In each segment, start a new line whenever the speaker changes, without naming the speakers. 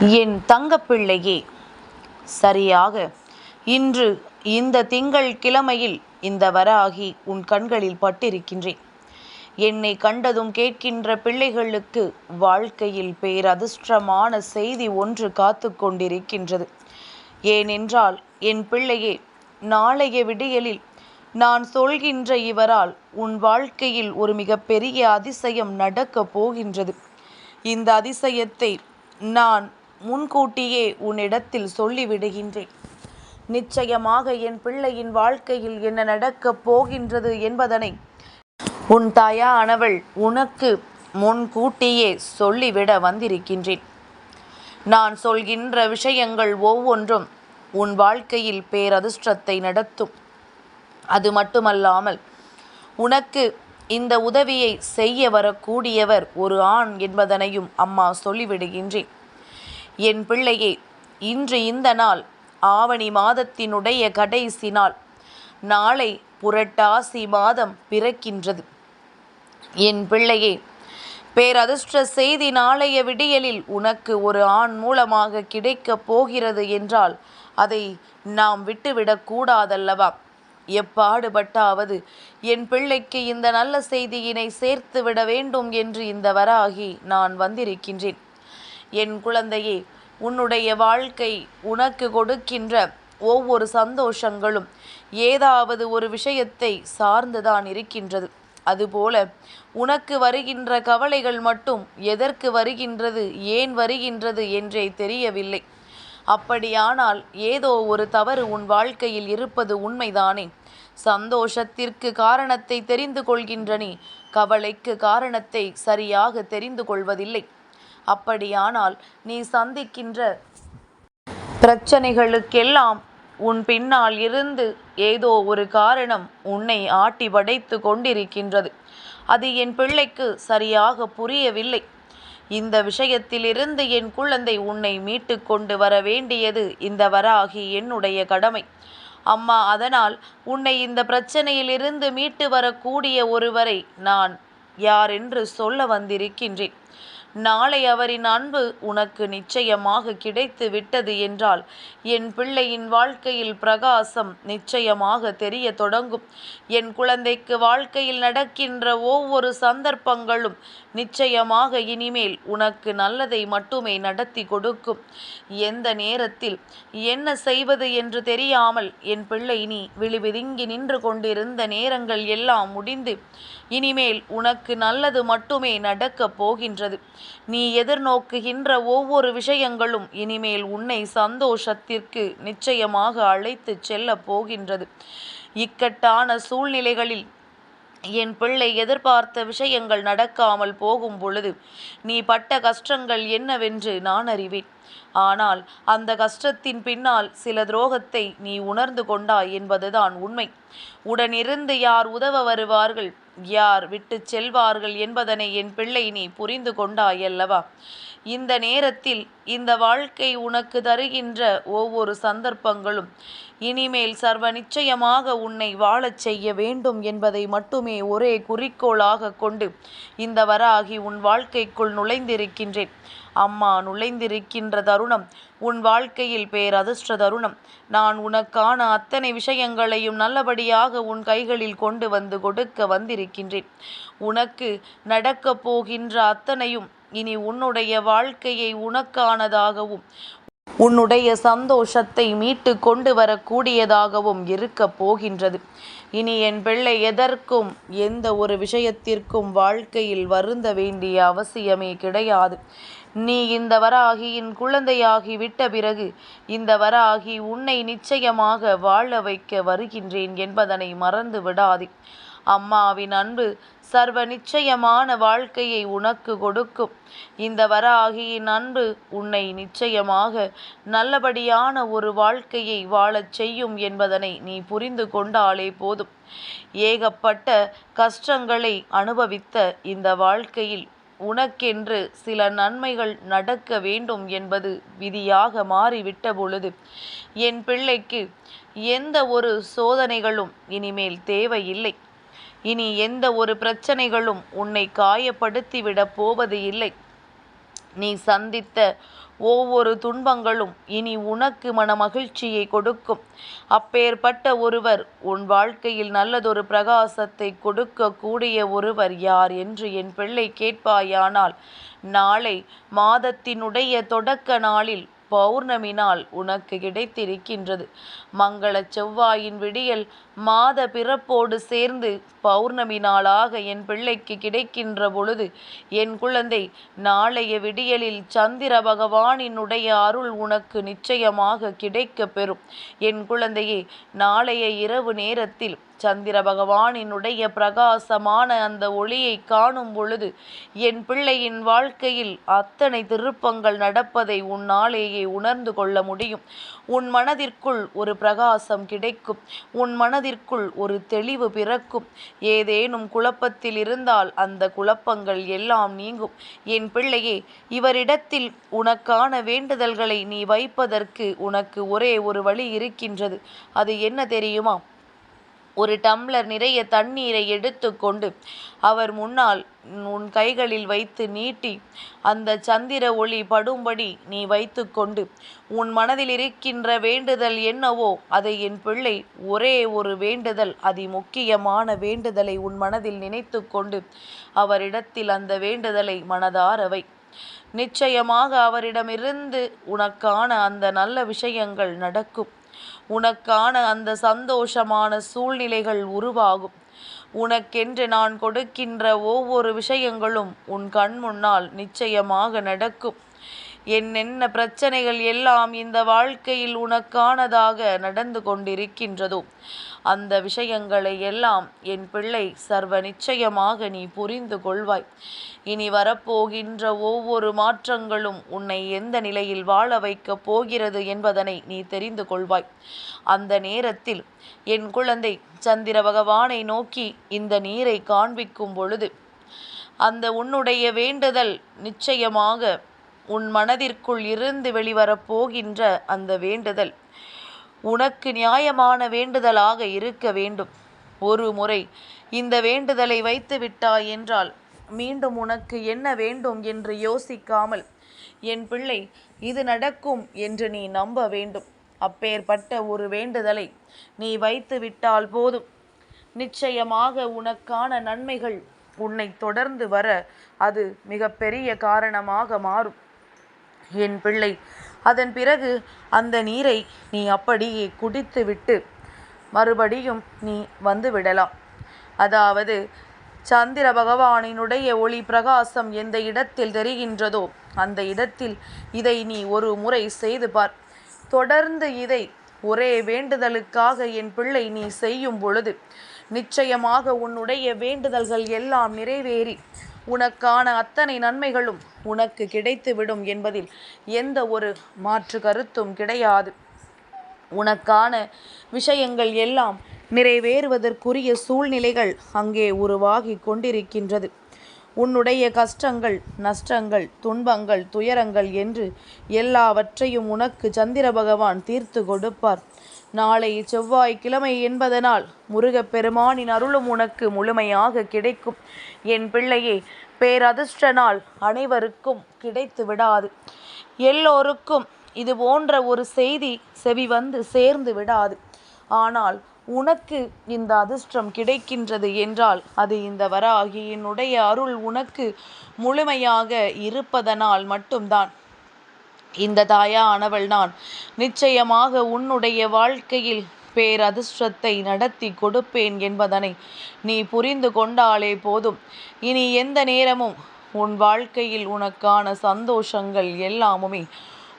என் தங்கப்பிள்ளையே. சரியாக இன்று இந்த திங்கள் கிழமையில் இந்த வராகி உன் கண்களில் பட்டிருக்கின்றேன். என்னை கண்டதும் கேட்கின்ற பிள்ளைகளுக்கு வாழ்க்கையில் பேரதிர்ஷ்டமான செய்தி ஒன்று காத்து கொண்டிருக்கின்றது. ஏனென்றால் என் பிள்ளையே நாளைய விடியலில் நான் சொல்கின்ற இவரால் உன் வாழ்க்கையில் ஒரு மிகப்பெரிய அதிசயம் நடக்கப் போகின்றது. இந்த அதிசயத்தை நான் முன்கூட்டியே உன்னிடத்தில் சொல்லிவிடுகின்றேன். நிச்சயமாக என் பிள்ளையின் வாழ்க்கையில் என்ன நடக்கப் போகின்றது என்பதனை உன் தாயானவள் உனக்கு முன்கூட்டியே சொல்லிவிட வந்திருக்கின்றேன். நான் சொல்கின்ற விஷயங்கள் ஒவ்வொன்றும் உன் வாழ்க்கையில் பேரதிர்ஷ்டத்தை நடத்தும். அது மட்டுமல்லாமல் உனக்கு இந்த உதவியை செய்ய வரக்கூடியவர் ஒரு ஆண் என்பதனையும் அம்மா சொல்லிவிடுகின்றேன். என் பிள்ளையே இன்று இந்த நாள் ஆவணி மாதத்தினுடைய கடைசி நாள். நாளை புரட்டாசி மாதம் பிறக்கின்றது. என் பிள்ளையே பேரதிர்ஷ்ட செய்தி நாளைய விடியலில் உனக்கு ஒரு ஆண் மூலமாக கிடைக்கப் போகிறது என்றால் அதை நாம் விட்டுவிடக் கூடாதல்லவா? எப்பாடுபட்டாவது என் பிள்ளைக்கு இந்த நல்ல செய்தியினை சேர்த்து விட வேண்டும் என்று இந்த வராகி நான் வந்திருக்கின்றேன். என் குழந்தையே உன்னுடைய வாழ்க்கை உனக்கு கொடுக்கின்ற ஒவ்வொரு சந்தோஷங்களும் ஏதாவது ஒரு விஷயத்தை சார்ந்துதான் இருக்கின்றது. அதுபோல உனக்கு வருகின்ற கவலைகள் மட்டும் எதற்கு வருகின்றது ஏன் வருகின்றது என்றே தெரியவில்லை. அப்படியானால் ஏதோ ஒரு தவறு உன் வாழ்க்கையில் இருப்பது உண்மைதானே. சந்தோஷத்திற்கு காரணத்தை தெரிந்து கொள்கின்ற நீ கவலைக்கு காரணத்தை சரியாக தெரிந்து கொள்வதில்லை. அப்படியானால் நீ சந்திக்கின்ற பிரச்சனைகளுக்கெல்லாம் உன் பின்னால் இருந்து ஏதோ ஒரு காரணம் உன்னை ஆட்டி படைத்து கொண்டிருக்கின்றது. அது என் பிள்ளைக்கு சரியாக புரியவில்லை. இந்த விஷயத்திலிருந்து என் குழந்தை உன்னை மீட்டு கொண்டு வர வேண்டியது இந்த வராகி என்னுடைய கடமை. அம்மா அதனால் உன்னை இந்த பிரச்சனையிலிருந்து மீட்டு வரக்கூடிய ஒருவரை நான் யார் என்று சொல்ல வந்திருக்கின்றேன். நாளை அவரின் அன்பு உனக்கு நிச்சயமாக கிடைத்து விட்டது என்றால் என் பிள்ளையின் வாழ்க்கையில் பிரகாசம் நிச்சயமாக தெரிய தொடங்கும். என் குழந்தைக்கு வாழ்க்கையில் நடக்கின்ற ஒவ்வொரு சந்தர்ப்பங்களும் நிச்சயமாக இனிமேல் உனக்கு நல்லதை மட்டுமே நடத்தி கொடுக்கும். எந்த நேரத்தில் என்ன செய்வது என்று தெரியாமல் என் பிள்ளை நீ விழிவிதுங்கி நின்று கொண்டிருந்த நேரங்கள் எல்லாம் முடிந்து இனிமேல் உனக்கு நல்லது மட்டுமே நடக்கப் போகின்றது. நீ எதிர்நோக்குகின்ற ஒவ்வொரு விஷயங்களும் இனிமேல் உன்னை சந்தோஷத்திற்கு நிச்சயமாக அழைத்துச் செல்லப் போகின்றது. இக்கட்டான சூழ்நிலைகளில் என் பிள்ளை எதிர்பார்த்த விஷயங்கள் நடக்காமல் போகும் பொழுது நீ பட்ட கஷ்டங்கள் என்னவென்று நான் அறிவேன். ஆனால் அந்த கஷ்டத்தின் பின்னால் சில துரோகத்தை நீ உணர்ந்து கொண்டாய் என்பதுதான் உண்மை. உடனிருந்து யார் உதவ வருவார்கள்? யார் விட்டு செல்வார்கள் என்பதனை என் பிள்ளை நீ புரிந்து கொண்டாயல்லவா? இந்த நேரத்தில் இந்த வாழ்க்கை உனக்கு தருகின்ற ஒவ்வொரு சந்தர்ப்பங்களும் இனிமேல் சர்வ நிச்சயமாக உன்னை வாழச் செய்ய வேண்டும் என்பதை மட்டுமே ஒரே குறிக்கோளாக கொண்டு இந்த வராகி உன் வாழ்க்கைக்குள் நுழைந்திருக்கின்றேன். அம்மா நுழைந்திருக்கின்ற தருணம் உன் வாழ்க்கையில் பேரதிர்ஷ்ட தருணம். நான் உனக்கான அத்தனை விஷயங்களையும் நல்லபடியாக உன் கைகளில் கொண்டு வந்து கொடுக்க வந்திருக்கின்றேன். உனக்கு நடக்கப் போகின்ற அத்தனையும் இனி உன்னுடைய வாழ்க்கையை உனக்கானதாகவும் உன்னுடைய சந்தோஷத்தை மீட்டு கொண்டு வரக்கூடியதாகவும் இருக்கப் போகின்றது. இனி என் பிள்ளை எதற்கும் எந்த ஒரு விஷயத்திற்கும் வாழ்க்கையில் வருந்த வேண்டிய அவசியமே கிடையாது. நீ இந்த வராகியின் குழந்தையாகி விட்ட பிறகு இந்த வராகி உன்னை நிச்சயமாக வாழ வைக்க வருகின்றேன் என்பதனை மறந்து விடாதே அம்மாவின் அன்பு சர்வ நிச்சயமான வாழ்க்கையை உனக்கு கொடுக்கும். இந்த வராகியின் அன்பு உன்னை நிச்சயமாக நல்லபடியான ஒரு வாழ்க்கையை வாழச் செய்யும் என்பதனை நீ புரிந்து கொண்டாலே போதும். ஏகப்பட்ட கஷ்டங்களை அனுபவித்த இந்த வாழ்க்கையில் உனக்கென்று சில நன்மைகள் நடக்க வேண்டும் என்பது விதியாக மாறிவிட்ட பொழுது என் பிள்ளைக்கு எந்த ஒரு சோதனைகளும் இனிமேல் தேவையில்லை. இனி எந்த ஒரு பிரச்சனைகளும் உன்னை காயப்படுத்திவிடப் போவது இல்லை. நீ சந்தித்த ஒவ்வொரு துன்பங்களும் இனி உனக்கு மன மகிழ்ச்சியை கொடுக்கும். அப்பேற்பட்ட ஒருவர் உன் வாழ்க்கையில் நல்லதொரு பிரகாசத்தை கொடுக்கக்கூடிய ஒருவர் யார் என்று என் பிள்ளை கேட்பாயானால் நாளை மாதத்தினுடைய தொடக்க நாளில் பௌர்ணமி நாள் உனக்கு கிடைத்திருக்கின்றது. மங்கள செவ்வாயின் விடியல் மாத பிறப்போடு சேர்ந்து பௌர்ணமி நாளாக என் பிள்ளைக்கு கிடைக்கின்ற பொழுது என் குழந்தை நாளைய விடியலில் சந்திர பகவானினுடைய அருள் உனக்கு நிச்சயமாக கிடைக்க பெறும். என் குழந்தையே நாளைய இரவு நேரத்தில் சந்திர பகவானினுடைய பிரகாசமான அந்த ஒளியை காணும் பொழுது என் பிள்ளையின் வாழ்க்கையில் அத்தனை திருப்பங்கள் நடப்பதை உன்னாலேயே உணர்ந்து கொள்ள முடியும். உன் மனதிற்குள் ஒரு பிரகாசம் கிடைக்கும். உன் மனதிற்குள் ஒரு தெளிவு பிறக்கும். ஏதேனும் குழப்பத்தில் இருந்தால் அந்த குழப்பங்கள் எல்லாம் நீங்கும். என் பிள்ளையே இவரிடத்தில் உனக்கான வேண்டுதல்களை நீ வைப்பதற்கு உனக்கு ஒரே ஒரு வழி இருக்கின்றது. அது என்ன தெரியுமா? ஒரு டம்ளர் நிறைய தண்ணீரை எடுத்துக்கொண்டு அவர் முன்னால் உன் கைகளில் வைத்து நீட்டி அந்த சந்திர ஒளி படும்படி நீ வைத்துக்கொண்டு உன் மனதில் இருக்கின்ற வேண்டுதல் என்னவோ அதை என் பிள்ளை ஒரே ஒரு வேண்டுதல் அதி முக்கியமான வேண்டுதலை உன் மனதில் நினைத்து கொண்டு அவரிடத்தில் அந்த வேண்டுதலை மனதாரவை நிச்சயமாக அவரிடமிருந்து உனக்கான அந்த நல்ல விஷயங்கள் நடக்கும். உனக்கான அந்த சந்தோஷமான சூழ்நிலைகள் உருவாகும். உனக்கென்று நான் கொடுக்கின்ற ஒவ்வொரு விஷயங்களும் உன் கண் முன்னால் நிச்சயமாக நடக்கும். என்னென்ன பிரச்சனைகள் எல்லாம் இந்த வாழ்க்கையில் உனக்கானதாக நடந்து கொண்டிருக்கின்றதோ அந்த விஷயங்களை எல்லாம் என் பிள்ளை சர்வ நிச்சயமாக நீ புரிந்து கொள்வாய். இனி வரப்போகின்ற ஒவ்வொரு மாற்றங்களும் உன்னை எந்த நிலையில் வாழ வைக்கப் போகிறது என்பதனை நீ தெரிந்து கொள்வாய். அந்த நேரத்தில் என் குழந்தை சந்திர பகவானை நோக்கி இந்த நீரை காண்பிக்கும் பொழுது அந்த உன்னுடைய வேண்டுதல் நிச்சயமாக உன் மனதிற்குள் இருந்து வெளிவரப் போகின்ற அந்த வேண்டுதல் உனக்கு நியாயமான வேண்டுதலாக இருக்க வேண்டும். ஒரு முறை இந்த வேண்டுதலை வைத்து விட்டாய் என்றால் மீண்டும் உனக்கு என்ன வேண்டும் என்று யோசிக்காமல் என் பிள்ளை இது நடக்கும் என்று நீ நம்ப வேண்டும். அப்பேற்பட்ட ஒரு வேண்டுதலை நீ வைத்து விட்டால் போதும். நிச்சயமாக உனக்கான நன்மைகள் உன்னை தொடர்ந்து வர அது மிகப்பெரிய காரணமாக மாறும். என் பிள்ளை. அதன் பிறகு அந்த நீரை நீ அப்படியே குடித்துவிட்டு மறுபடியும் நீ வந்து விடலாம். அதாவது சந்திர பகவானினுடைய ஒளி பிரகாசம் எந்த இடத்தில் தெரிகின்றதோ அந்த இடத்தில் இதை நீ ஒரு முறை செய்து பார். தொடர்ந்து இதை ஒரே வேண்டுதலுக்காக என் பிள்ளை நீ செய்யும் பொழுது நிச்சயமாக உன்னுடைய வேண்டுதல்கள் எல்லாம் நிறைவேறி உனக்கான அத்தனை நன்மைகளும் உனக்கு கிடைத்துவிடும் என்பதில் எந்த ஒரு மாற்று கருத்தும் கிடையாது. உனக்கான விஷயங்கள் எல்லாம் நிறைவேறுவதற்குரிய சூழ்நிலைகள் அங்கே உருவாகி கொண்டிருக்கின்றது. உன்னுடைய கஷ்டங்கள் நஷ்டங்கள் துன்பங்கள் துயரங்கள் என்று எல்லாவற்றையும் உனக்கு சந்திர பகவான் தீர்த்து கொடுப்பார். நாளை செவ்வாய் கிழமை என்பதனால் முருகப்பெருமானின் அருளும் உனக்கு முழுமையாக கிடைக்கும். என் பிள்ளையே பேரதிர்ஷ்ட நாள் அனைவருக்கும் கிடைத்து விடாது. எல்லோருக்கும் இது போன்ற ஒரு செய்தி செவி வந்து சேர்ந்து விடாது. ஆனால் உனக்கு இந்த அதிர்ஷ்டம் கிடைக்கின்றது என்றால் அது இந்த வராகியினுடைய அருள் உனக்கு முழுமையாக இருப்பதனால் மட்டும்தான். இந்த தாயானவள் நான். நிச்சயமாக உன்னுடைய வாழ்க்கையில் பேரதிர்ஷ்டத்தை நடத்தி கொடுப்பேன் என்பதனை நீ புரிந்து கொண்டாலே போதும். இனி எந்த நேரமும் உன் வாழ்க்கையில் உனக்கான சந்தோஷங்கள் எல்லாமுமே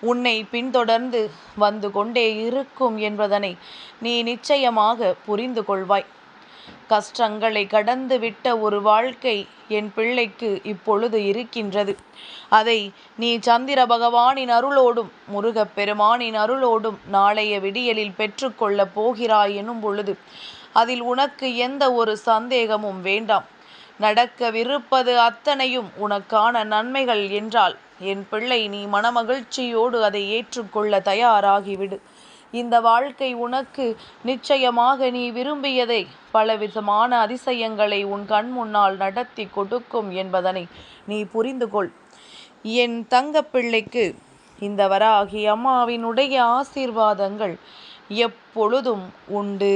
உன்னை பின்தொடர்ந்து வந்து கொண்டே இருக்கும் என்பதனை நீ நிச்சயமாக புரிந்து கொள்வாய். கஷ்டங்களை கடந்து விட்ட ஒரு வாழ்க்கை என் பிள்ளைக்கு இப்பொழுது இருக்கின்றது. அதை நீ சந்திர பகவானின் அருளோடும் முருகப் பெருமானின் அருளோடும் நாளைய விடியலில் பெற்றுக்கொள்ளப் போகிறாய் எனும் பொழுது அதில் உனக்கு எந்த ஒரு சந்தேகமும் வேண்டாம். நடக்கவிருப்பது அத்தனையும் உனக்கான நன்மைகள் என்றால் என் பிள்ளை நீ மனமகிழ்ச்சியோடு அதை ஏற்றுக்கொள்ள தயாராகிவிடு. இந்த வாழ்க்கை உனக்கு நிச்சயமாக நீ விரும்பியதை பலவிதமான அதிசயங்களை உன் கண் முன்னால் நடத்தி கொடுக்கும் என்பதனை நீ புரிந்து கொள். என் தங்கப்பிள்ளைக்கு இந்த வராகி அம்மாவினுடைய ஆசீர்வாதங்கள் எப்பொழுதும் உண்டு.